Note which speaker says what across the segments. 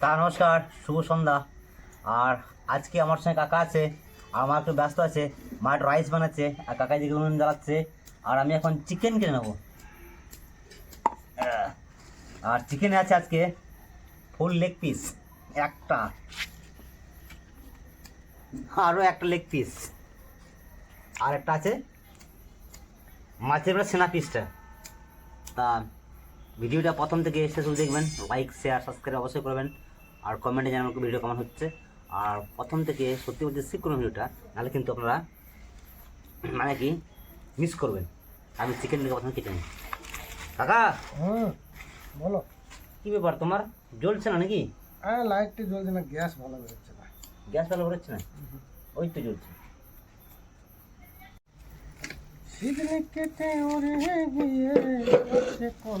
Speaker 1: তা নমস্কার শুভ সন্ধ্যা। আর আজকে আমার সঙ্গে কাকা আছে আর আমার একটু ব্যস্ত আছে মা একটু রাইস বানাচ্ছে আর কাকা দিকে উনুন জ্বালাচ্ছে আর আমি এখন চিকেন কিনে নেব। আহ, আর চিকেনে আছে আজকে ফুল লেগ পিস একটা। আরও একটা লেগ পিস আর একটা আছে মাছের বেলা সেনা পিসটা তা ভিডিওটা প্রথম থেকে শেষ দেখবেন লাইক শেয়ার সাবস্ক্রাইব অবশ্যই করবেন। আর কমেন্টে জানাবেন ভিডিও কেমন হচ্ছে। আর প্রথম থেকে সত্যি বলতে স্কিপ করুন ভিডিওটা নাহলে কিন্তু আপনারা মানে কি মিস করবেন। আমি চিকেন দিকে প্রথমে কেটে নিই। কাকা!
Speaker 2: হুম বলো।
Speaker 1: কী ব্যাপার তোমার? জ্বলছে না নাকি?
Speaker 2: হ্যাঁ লাইটটি জ্বলছে না গ্যাস ভালো বেরোচ্ছে না।
Speaker 1: গ্যাস ভালো বেরোচ্ছে না? ওই তো জ্বলছে।
Speaker 2: শীতলে কেটে উড়ে গিয়ে কোন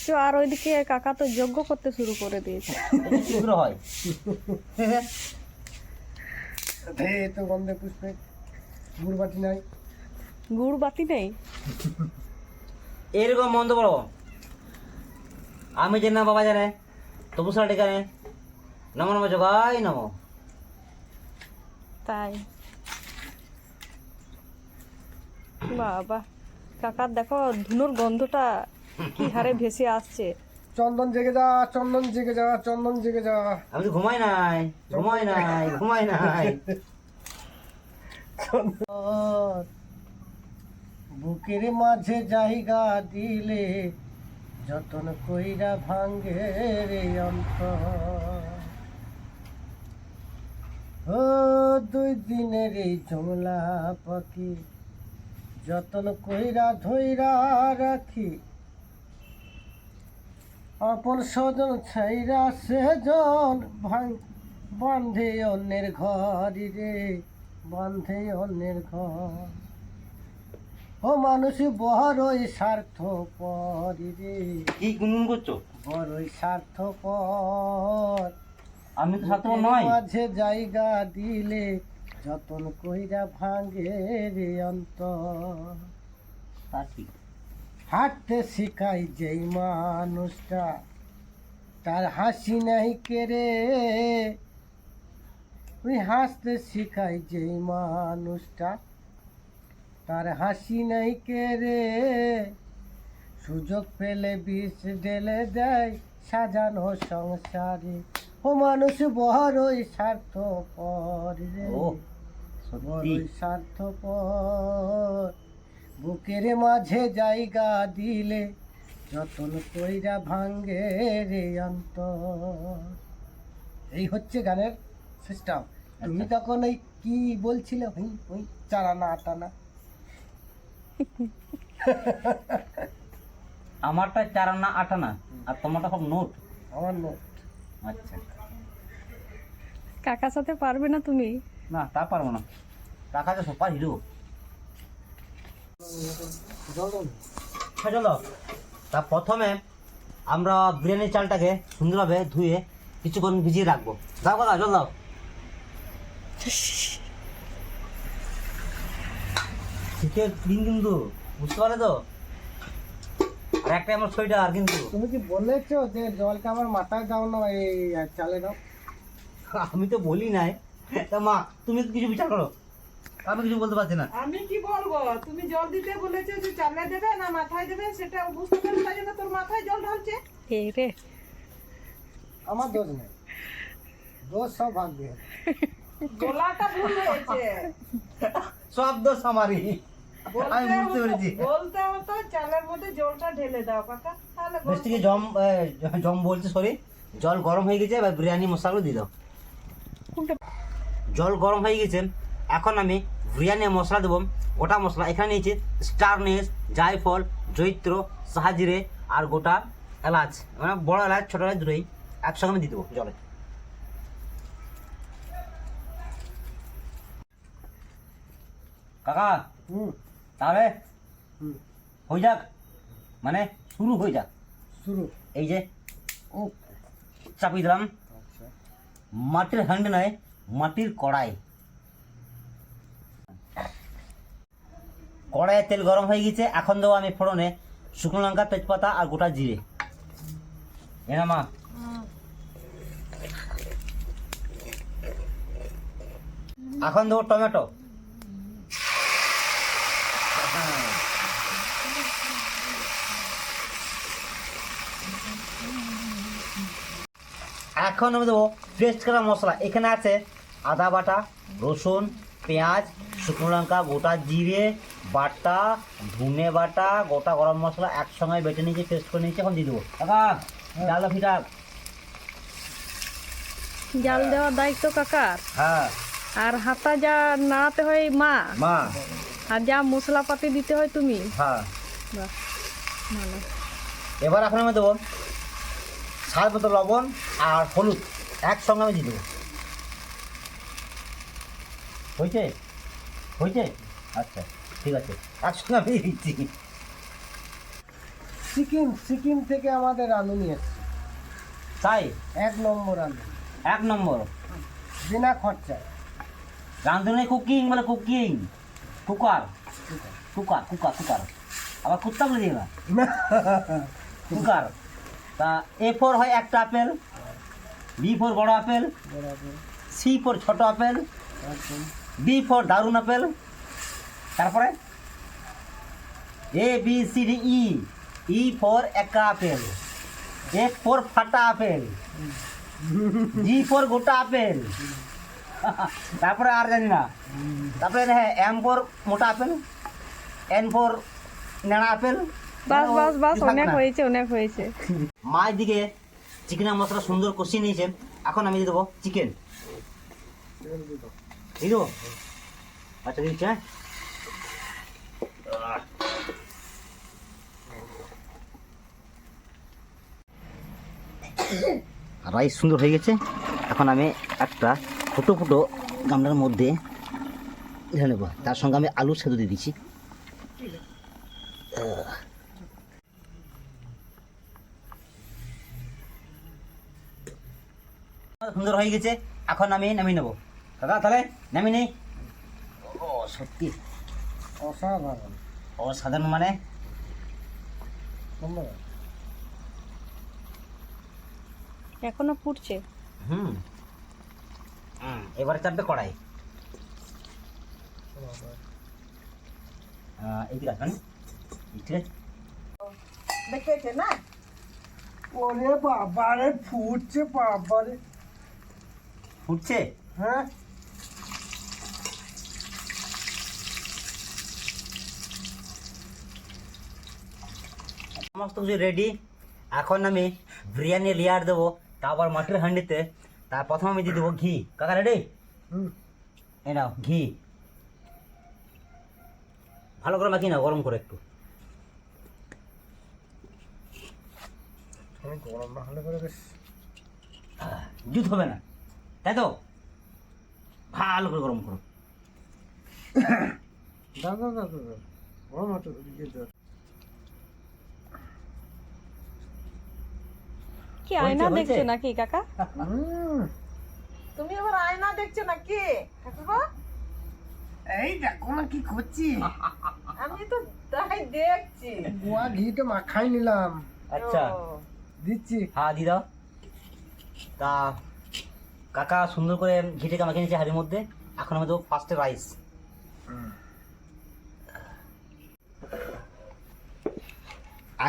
Speaker 3: কাটছো আর ওইদিকে কাকা তো যজ্ঞ করতে শুরু করে দিয়েছে।
Speaker 1: শীঘ্র হয়।
Speaker 2: তো গন্ধে পুষ্পে গুড় বাটি নাই।
Speaker 3: গুড় বাতি নেই?
Speaker 1: এরকম মন্দ বড় আমি যে না বাবা জানে তবু সারা ডেকে নম নম জগাই নম।
Speaker 3: তাই। বাবা কাকার দেখো ধুনুর গন্ধটা কি হারে ভেসে আসছে?
Speaker 2: চন্দন জেগে যা চন্দন জেগে যা চন্দন জেগে যা।
Speaker 1: আমি তো ঘুমাই নাই ঘুমাই নাই ঘুমাই নাই।
Speaker 2: চন্দন বুকের মাঝে জায়গা দিলে যতন কইরা ভাঙ্গে রে অন্তর। ও দুই দিনের এই জমলা পাখি যতন কইরা ধইরা রাখি আপন স্বজন ছাইরা সেজন ভাঙ বান্ধে অন্যের ঘর রে বান্ধে অন্যের ঘর। ও মানুষ বড়ই স্বার্থ পরি রে।
Speaker 1: কি গুনগুন করছ?
Speaker 2: বড়ই স্বার্থ পর
Speaker 1: আমি তো সাথে নয়
Speaker 2: মাঝে জায়গা দিলে যতন কইরা ভাঙে রে অন্তর।
Speaker 1: তা ঠিক।
Speaker 2: হাঁটতে শিখাই যেই মানুষটা তার হাসি নাই কেড়ে ওই হাসতে শিখাই যেই মানুষটা তার হাসি নাই কেড়ে সুযোগ পেলে বিষ ঢেলে দেয় সাজানো সংসারে। ও মানুষ বড়ই স্বার্থ রে। বড়ই স্বার্থপর। বুকের মাঝে জায়গা দিলে যতন কইরা ভাঙ্গে রে অন্তর। এই হচ্ছে গানের সিস্টেম তুমি তখন ওই কি বলছিলে? হই হই চারানা আটানা
Speaker 1: আমারটা চার আনা আট আনা আর তোমারটা সব নোট?
Speaker 2: আমার নোট।
Speaker 1: আচ্ছা।
Speaker 3: কাকার সাথে পারবে না তুমি?
Speaker 1: না তা পারব না। টাকা তো সুপার হিরো। চলো। তা প্রথমে আমরা বিরিয়ানি চালটাকে সুন্দরভাবে ধুয়ে কিছুক্ষণ ভিজিয়ে রাখব। দাও কথা জল দাও। শীতের দিন কিন্তু বুঝতে পারলে তো? আর একটা আমার সোয়েটার কিন্তু।
Speaker 2: তুমি কি বলেছ যে জলটা আমার মাথায় দাও না এই চালে দাও?
Speaker 1: আমি তো বলি নাই। তা মা তুমি কিছু বিচার করো। আমি কিছু বলতে পারছি না।
Speaker 4: আমি কি বলব? তুমি জল দিতে বলেছ যে চালে দেবে না মাথায় দেবে সেটা বুঝতে পারছি তাই জন্য তোর মাথায় জল ঢালছে।
Speaker 3: এই রে।
Speaker 2: আমার দোষ নেই। দোষ সব ভাগ্যে
Speaker 4: গোলাটা ভুল হয়েছে।
Speaker 1: সব দোষ আমারই। আমি
Speaker 4: বলতে
Speaker 1: বুঝতে পেরেছি।
Speaker 4: বলতে হতো চালের মধ্যে জলটা ঢেলে দাও কাকা তাহলে
Speaker 1: বেশ থেকে জম জম বলছে সরি জল গরম হয়ে গেছে এবার বিরিয়ানি মশলাগুলো দিয়ে দাও। জল গরম হয়ে গেছে এখন আমি বিরিয়ানি মশলা দেবো। গোটা মশলা এখানে নিয়েছি স্টারনেস জায়ফল জৈত্র সাহাজিরে আর গোটা এলাচ। মানে বড় এলাচ ছোটো এলাচ দুটোই একসঙ্গে আমি দিয়ে দেবো জলে। কাকা তাহলে হয়ে যাক। মানে শুরু হয়ে যাক।
Speaker 2: শুরু।
Speaker 1: এই যে চাপিয়ে দিলাম। মাটির হ্যান্ড নয় মাটির কড়াই। কড়াইয়ে তেল গরম হয়ে গেছে, এখন দেবো আমি ফোড়নে শুকনো লঙ্কা, তেজপাতা আর গোটা জিরে। এ না মা। এখন দেবো টমেটো। এখন আমি দেবো পেস্ট করা মশলা। এখানে আছে আদা বাটা, রসুন, পেঁয়াজ শুকনো লঙ্কা গোটা জিরে বাটা ধনে বাটা গোটা গরম মশলা একসঙ্গে বেটে নিয়েছি পেস্ট করে নিয়েছি এখন দিয়ে দেবো। কাকা ডাল ফিটা
Speaker 3: জাল দেওয়ার দায়িত্ব কাকার।
Speaker 1: হ্যাঁ।
Speaker 3: আর হাতা যা নাড়াতে হয় মা
Speaker 1: মা।
Speaker 3: আর যা মশলাপাতি দিতে হয় তুমি।
Speaker 1: হ্যাঁ।
Speaker 3: ভালো।
Speaker 1: এবার এখন আমি দেবো স্বাদ মতো লবণ আর হলুদ একসঙ্গে আমি দিয়ে দেবো। হয়েছে? হয়েছে আচ্ছা ঠিক আছে। একসঙ্গে আমি দিচ্ছি
Speaker 2: সিকিম সিকিম থেকে আমাদের আলু নিয়ে এসছে।
Speaker 1: তাই?
Speaker 2: এক নম্বর আলু।
Speaker 1: এক নম্বর?
Speaker 2: বিনা খরচায়।
Speaker 1: রাঁধুনি কুকিং বলে cooking? Cooker? Cooker cooker cooker. আবার কুত্তা বলে না। কুকার। তা এ ফোর হয় একটা আপেল বি ফোর বড় আপেল সি ফোর ছোট আপেল
Speaker 2: একদম
Speaker 1: বি ফর দারুণ আপেল। তারপরে? A B C D E E for একা আপেল। এফ ফর ফাটা আপেল। জি ফর গোটা আপেল। তারপরে আর জানি না। তারপরে হ্যাঁ এম ফর মোটা আপেল। এন ফোর নেড়া আপেল।
Speaker 3: বাস বাস বাস অনেক হয়েছে অনেক হয়েছে।
Speaker 1: মা দিকে চিকেনের মশলা সুন্দর কষিয়ে নিয়েছে এখন আমি দিয়ে দেবো চিকেন দিয়ে দেবো আচ্ছা রাইস সুন্দর হয়ে গেছে। এখন আমি একটা ফুটো ফুটো গামলার মধ্যে ঢেলে নেব। তার সঙ্গে আমি আলু সেদ্ধ দিয়ে দিচ্ছি। সুন্দর হয়ে গেছে। এখন আমি নামিয়ে নেব। দাদা তাহলে নামিয়ে নেই ও সত্যি?
Speaker 2: অসাধারণ।
Speaker 1: অসাধারণ মানে?
Speaker 3: এখনও ফুটছে।
Speaker 1: হুম। হুম, এবারে চাপবে কড়াই। এইদিকে আসবেন ঠিক আছে
Speaker 4: দেখেছে না?
Speaker 2: ওরে বাবারে ফুটছে বাবারে।
Speaker 1: ফুটছে?
Speaker 2: হ্যাঁ।
Speaker 1: সমস্ত কিছু রেডি এখন আমি বিরিয়ানি লেয়ার দেবো তারপর মাটির হান্ডিতে তার প্রথম আমি দিয়ে দেবো ঘি। কাকা রেডি এই নাও ঘি। ভালো করে মাখি নাও গরম করে একটু।
Speaker 2: গরম না হলে করে বেশ।
Speaker 1: জুত হবে না। তাই তো? ভালো করে গরম করো।
Speaker 2: দাদা দাদা দাদা গরম হচ্ছে ইয়ে দাও।
Speaker 3: কি আয়না? দেখছ নাকি কাকা?
Speaker 2: হুম,
Speaker 4: তুমি আবার আয়না দেখছ নাকি
Speaker 2: এই দেখো না কি করছি।
Speaker 4: আমি তো তাই দেখছি।
Speaker 2: গোয়া ঘিটা মাখাই নিলাম।
Speaker 1: আচ্ছা।
Speaker 2: দিচ্ছি।
Speaker 1: হ্যাঁ দি দাও। তা কাকা সুন্দর করে ঘিটাকে মাখিয়ে নিয়েছে হাড়ির মধ্যে। এখন আমি দেবো ফার্স্টে রাইস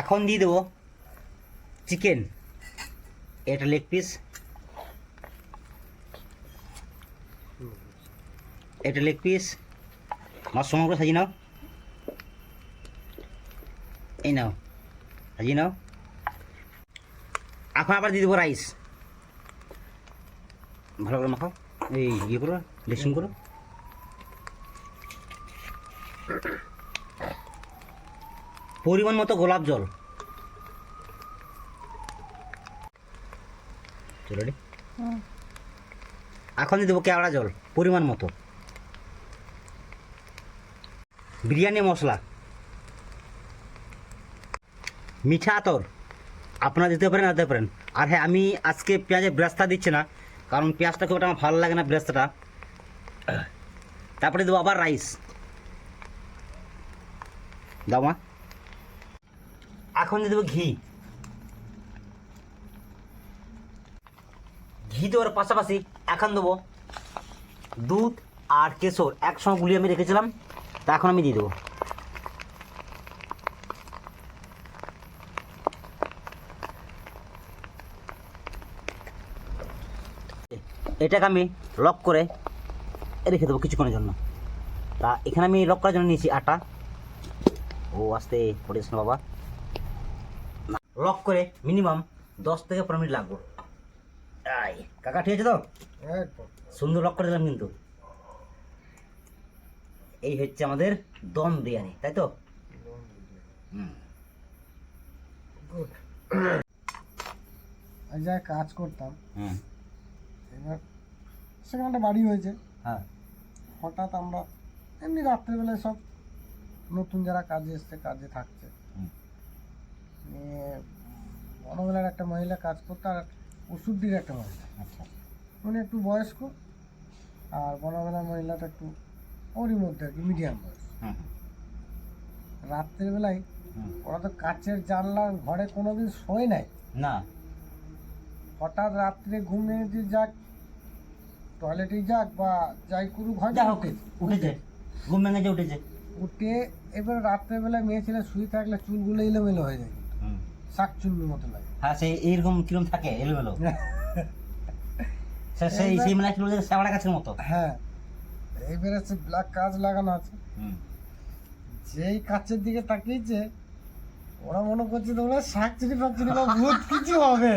Speaker 1: এখন দিয়ে দেবো চিকেন এটা লেগ পিস এটা লেগ পিস মাছ সময় করে সাজিয়ে নাও। এই নাও। সাজিয়ে নাও। এখন আবার দিয়ে দেবো রাইস ভালো করে মাখাও। এই ইয়ে করো ড্রেসিং করো। পরিমাণ মতো গোলাপ জল। চলো রে এখন দিয়ে দেবো কেওড়া জল পরিমাণ মতো। বিরিয়ানি মশলা। মিঠা আতর। আপনারা দিতে পারেন না দিতে পারেন। আর হ্যাঁ আমি আজকে পেঁয়াজের ব্রেস্তা দিচ্ছি না কারণ পেঁয়াজটা খুব আমার ভালো লাগে না ব্রেস্তাটা। তারপরে দেবো আবার রাইস। দাও মা। এখন দিয়ে দেবো ঘি। ঘি দেওয়ার পাশাপাশি এখন দেবো। দুধ আর কেশর একসঙ্গে গুলিয়ে আমি রেখেছিলাম, তা এখন আমি দিয়ে দেবো। এটাকে আমি লক করে রেখে দেবো কিছুক্ষণের জন্য। তা এখানে আমি লক করার জন্য নিয়েছি আটা। ও, আসতে পড়েছ না বাবা? লক করে মিনিমাম দশ থেকে পনেরো মিনিট লাগবো। আই কাকা ঠিক আছে তো? সুন্দর লক করে দিলাম কিন্তু। এই হচ্ছে আমাদের দম বিরিয়ানি তাই তো?
Speaker 2: যা কাজ করতাম
Speaker 1: হুম।
Speaker 2: এবার সেখানে একটা বাড়ি হয়েছে।
Speaker 1: হ্যাঁ।
Speaker 2: হঠাৎ আমরা এমনি রাত্রেবেলায় সব নতুন যারা কাজে এসছে কাজে থাকছে। বনবেলার একটা মহিলা কাজ করতো আর ওষুধ একটা মহিলা
Speaker 1: আচ্ছা।
Speaker 2: উনি একটু বয়স্ক আর বনবেলার মহিলাটা একটু ওরই মধ্যে আর কি মিডিয়াম বয়স।
Speaker 1: হুম,
Speaker 2: রাত্রের বেলায় ওরা তো কাচের জানলা ঘরে কোনোদিন শোয় নাই।
Speaker 1: না।
Speaker 2: হঠাৎ রাত্রে ঘুমিয়ে যে যাক টয়লেটে যাক বা যাই করুক হয়
Speaker 1: যা হোক উঠেছে। ঘুম ভেঙেছে উঠেছে।
Speaker 2: উঠে এবার রাত্রেবেলা মেয়ে ছেলে শুয়ে থাকলে চুলগুলো এলোমেলো হয়ে যায়। মতো লাগে।
Speaker 1: হ্যাঁ সেই এইরকম কিরম থাকে এলোমেলো। সেই সেই মানে কিরম শ্যাওড়া গাছের মতো।
Speaker 2: হ্যাঁ এইবারে সে ব্ল্যাক কাজ লাগানো আছে। যেই কাচের দিকে তাকিয়েছে ওরা মনে করছে তোমরা শাক চুরি ফাক চুরি বা ভূত কিছু হবে।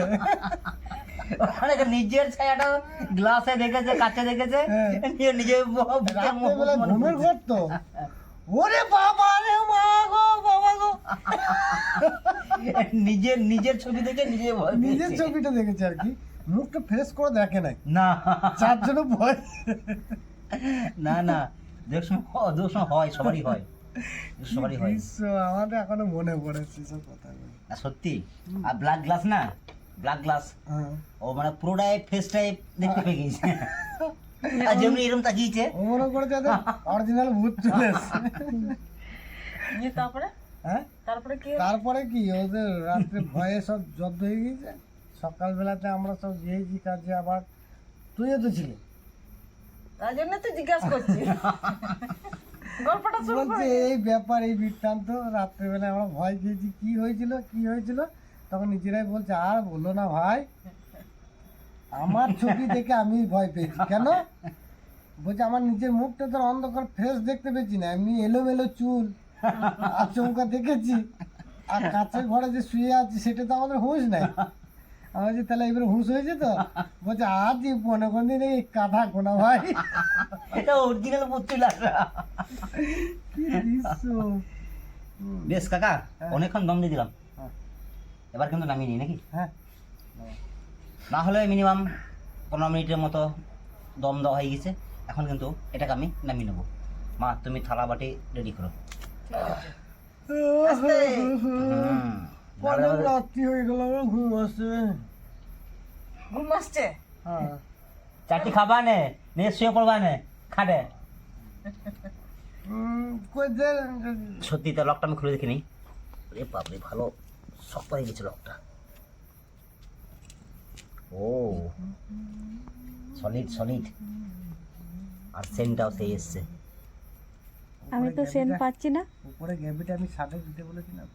Speaker 1: নিজের ছায়াটা গ্লাসে দেখেছে কাছে দেখেছে
Speaker 2: হ্যাঁ।
Speaker 1: নিয়ে নিজে ব- বুকের মুখ
Speaker 2: রাত্রেবেলা
Speaker 1: মনে
Speaker 2: ঘুমের ঘর তো। ওরে বাবা রে মা গো।
Speaker 1: নিজের নিজের ছবি দেখে নিজে ভয়
Speaker 2: নিজের ছবিটা দেখেছে আর কি। মুখটা ফ্রেশ করে দেখে নাই।
Speaker 1: না।
Speaker 2: যার জন্য ভয়।
Speaker 1: না না। দেখ সময় দেখ সময় হয় সবারই হয়। সবারই হয়।
Speaker 2: আমাদের এখনও মনে পড়ে সেসব কথা
Speaker 1: না সত্যি। আর ব্ল্যাক গ্লাস না? ব্ল্যাক গ্লাস
Speaker 2: হ্যাঁ।
Speaker 1: ও মানে পুরোটাই ফেসটাই দেখতে পেয়ে গেছে। আর যেমনি এরকম তাকিয়েছে।
Speaker 2: ও মনে করেছে অরিজিনাল ভূত চলে
Speaker 4: তারপরে?
Speaker 2: হ্যাঁ?
Speaker 4: তারপরে কি?
Speaker 2: তারপরে কি ওদের রাত্রে ভয়ে সব জব্দ হয়ে গিয়েছে। সকালবেলাতে আমরা সব গিয়েছি কাজে আবার। তুইও তো ছিলি।
Speaker 4: তার জন্য তো জিজ্ঞাসা করছি। গল্পটা শুরু
Speaker 2: বলছে এই ব্যাপার এই বৃত্তান্ত রাত্রেবেলা আমরা ভয় খেয়েছি কি হয়েছিল কি হয়েছিল? তখন নিজেরাই বলছে আর বলো না ভাই আমার ছবি দেখে আমি ভয় পেয়েছি। কেন? বলছে আমার নিজের মুখটা তো অন্ধকার ফ্রেশ দেখতে পেয়েছি না এমনি এলোমেলো চুল। আচমকা দেখেছি। আর কাছের ঘরে যে শুয়ে আছি সেটা তো আমাদের হুঁশ নাই। আমি বলছি তাহলে এবার হুঁশ হয়েছে তো? বলছে আজ মনে কোন দিন এই কাঁথা কোনা ভাই।
Speaker 1: এটা অরিজিনাল
Speaker 2: দৃশ্য।
Speaker 1: বেশ কাকা
Speaker 2: হ্যাঁ।
Speaker 1: অনেকক্ষণ দম দিয়ে দিলাম।
Speaker 2: হ্যাঁ।
Speaker 1: এবার কিন্তু নামিয়ে নিই নাকি?
Speaker 2: হ্যাঁ।
Speaker 1: না হলে মিনিমাম পনেরো মিনিটের মতো দম দেওয়া হয়ে গেছে। এখন কিন্তু এটাকে আমি নামিয়ে নেব। মা তুমি থালা বাটি রেডি করো।
Speaker 2: অনেক
Speaker 1: খাবা নে নিয়ে শুয়ে পড়বা নে খাটে সত্যি তো লকটা আমি খুলে দেখিনি বাপরে ভালো শক্ত হয়ে গেছে লকটা ও সলিড সলিড আর সেন্টটাও সেই এসছে
Speaker 3: আমি তো সেন্ট পাচ্ছি না।
Speaker 2: উপরে গ্যাবিটা আমি সাথে দিতে বলেছিলাম।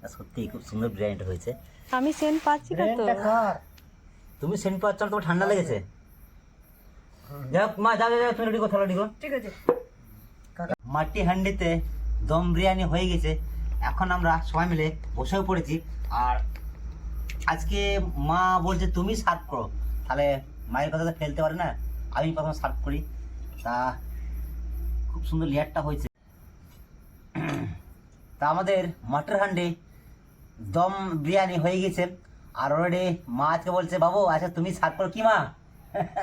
Speaker 1: না, সত্যি খুব সুন্দর বিরিয়ানিটা হয়েছে।
Speaker 3: আমি সেন্ট পাচ্ছি না তো।
Speaker 1: তুমি সেন্ট পাচ্ছ না তোমার ঠান্ডা লেগেছে। যাই মা যাও যাও, যাও তুমি রেডি করো থালা রেডি করো
Speaker 4: ঠিক আছে।
Speaker 1: মাটি হান্ডিতে দম বিরিয়ানি হয়ে গেছে। এখন আমরা সবাই মিলে বসেও পড়েছি। আর আজকে মা বলছে তুমি সার্ভ করো। তাহলে মায়ের কথা তো ফেলতে পারে না। আমি প্রথমে সার্ভ করি। তা খুব সুন্দর লেয়ারটা হয়েছে। তা আমাদের মাটার হান্ডি দম বিরিয়ানি হয়ে গেছে। আর অলরেডি মা আজকে বলছে বাবু আচ্ছা তুমি সার্ভ করো কি মা?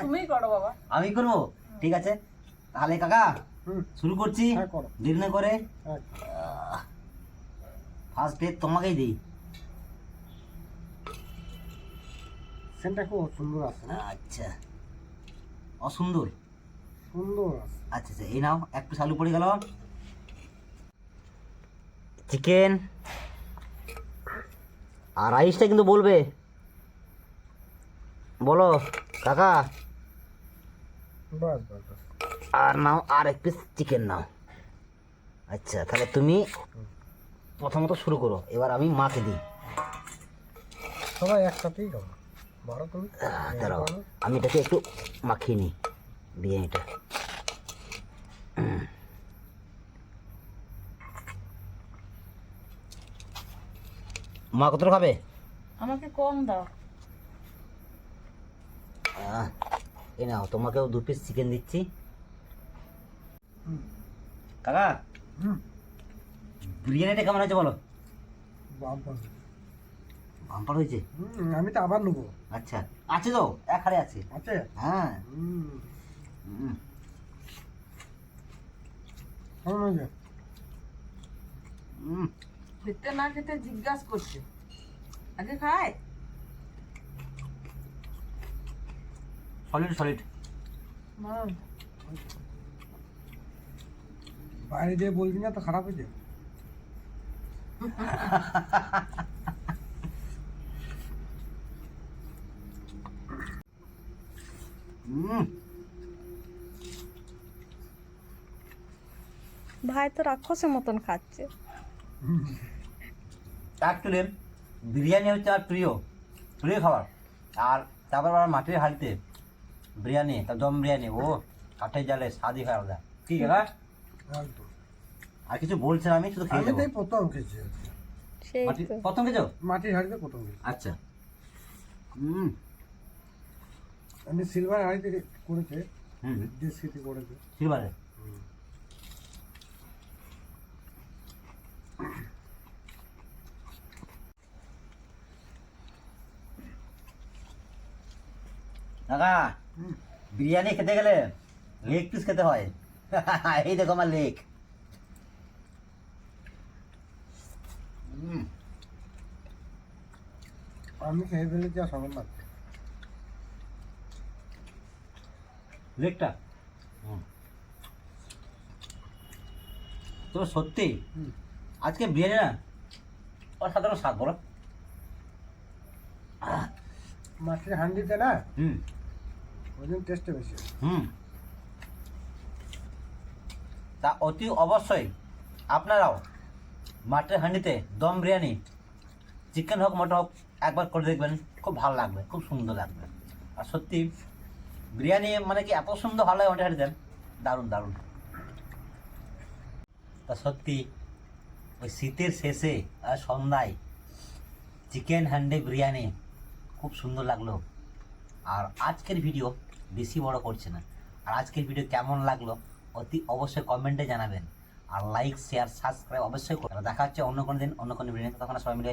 Speaker 4: তুমিই করো বাবা।
Speaker 1: আমি করব? ঠিক আছে। তাহলে কাকা শুরু করছি।
Speaker 2: হ্যাঁ
Speaker 1: দেরি না করে।
Speaker 2: হ্যাঁ।
Speaker 1: ফার্স্ট ডে তোমাকেই দিই।
Speaker 2: সেন্টটা খুব সুন্দর আছে
Speaker 1: আচ্ছা। অসুন্দর।
Speaker 2: সুন্দর
Speaker 1: আচ্ছা আচ্ছা এই নাও এক পিস আলু পড়ে গেল। চিকেন আর রাইসটা কিন্তু বলবে। বলো কাকা।
Speaker 2: বাস বাস বাস।
Speaker 1: আর নাও আর এক পিস চিকেন নাও। আচ্ছা তাহলে তুমি প্রথমত শুরু করো এবার আমি মাকে দিই।
Speaker 2: সবাই একসাথেই খাব।
Speaker 1: দাঁড়াও আমি এটাকে একটু মাখিয়ে নিই। বিরিয়ানিটা উম। মা কত খাবে?
Speaker 4: আমাকে কম দাও।
Speaker 1: এই নাও তোমাকেও দু পিস চিকেন দিচ্ছি। কাকা
Speaker 2: হুম।
Speaker 1: বিরিয়ানিটা কেমন হয়েছে বলো?
Speaker 2: বাম্পার।
Speaker 1: হয়েছে?
Speaker 2: হুম আমি তো আবার নেব।
Speaker 1: আচ্ছা আছে তো? এক হাড়ে আছে।
Speaker 2: আছে?
Speaker 1: হ্যাঁ।
Speaker 4: খেতে না খেতে জিজ্ঞাসা করছে। আগে খায়?
Speaker 1: Solid solid.
Speaker 2: বাইরে দিয়ে বলবি না তো খারাপ হয়েছে।
Speaker 1: হুম।
Speaker 3: ভাই তো রাক্ষসের মতন খাচ্ছে।
Speaker 1: অ্যাকচুয়ালি বিরিয়ানি হচ্ছে আমার প্রিয় প্রিয় খাবার। আর তারপর আবার মাটির হাড়িতে বিরিয়ানি তা দম বিরিয়ানি। ও কাঠের জালে স্বাদই হয় আলাদা ঠিক আছে আর কিছু বলছেন আমি? শুধু খেয়ে যাব
Speaker 2: প্রথম খেয়েছি।
Speaker 1: প্রথম খেয়েছো?
Speaker 2: মাটির হাড়িতে প্রথম খেয়েছি।
Speaker 1: আচ্ছা। হুম।
Speaker 2: আমি সিলভার হাড়িতে করেছে।
Speaker 1: হুম।
Speaker 2: দেশিতে করেছে।
Speaker 1: সিলভারে কাকা। বিরিয়ানি খেতে গেলে লেগ পিস খেতে হয়। এই দেখো আমার লেগ।
Speaker 2: আমি খেয়ে ফেলেছি আর সবার লাগছে
Speaker 1: লেগটা? তো সত্যি। আজকে বিরিয়ানি না অসাধারণ স্বাদ বলো।
Speaker 2: মাটির হান্ডিতে না?
Speaker 1: হুম।
Speaker 2: ওই জন্য টেস্টটা বেশি
Speaker 1: হুম। তা অতি অবশ্যই আপনারাও মাটির হাঁডিতে দম বিরিয়ানি চিকেন হোক, মটন হোক, একবার করে দেখবেন, খুব ভালো লাগবে, খুব সুন্দর লাগবে। আর সত্যি, বিরিয়ানি মানে কি এত সুন্দর ভালো লাগে মাটির হাঁড়িতে? দারুণ দারুণ। তা সত্যি, ওই শীতের শেষে আর সন্ধ্যায় চিকেন হ্যান্ডে বিরিয়ানি খুব সুন্দর লাগল। আর আজকের ভিডিও বেশি বড় করছে না। আর আজকের ভিডিও কেমন লাগল অতি অবশ্যই কমেন্টে জানাবেন। আর লাইক শেয়ার সাবস্ক্রাইব অবশ্যই দেখা হচ্ছে অন্য কোনো দিন, অন্য কোনো ভিডিও তখন সবাই মিলে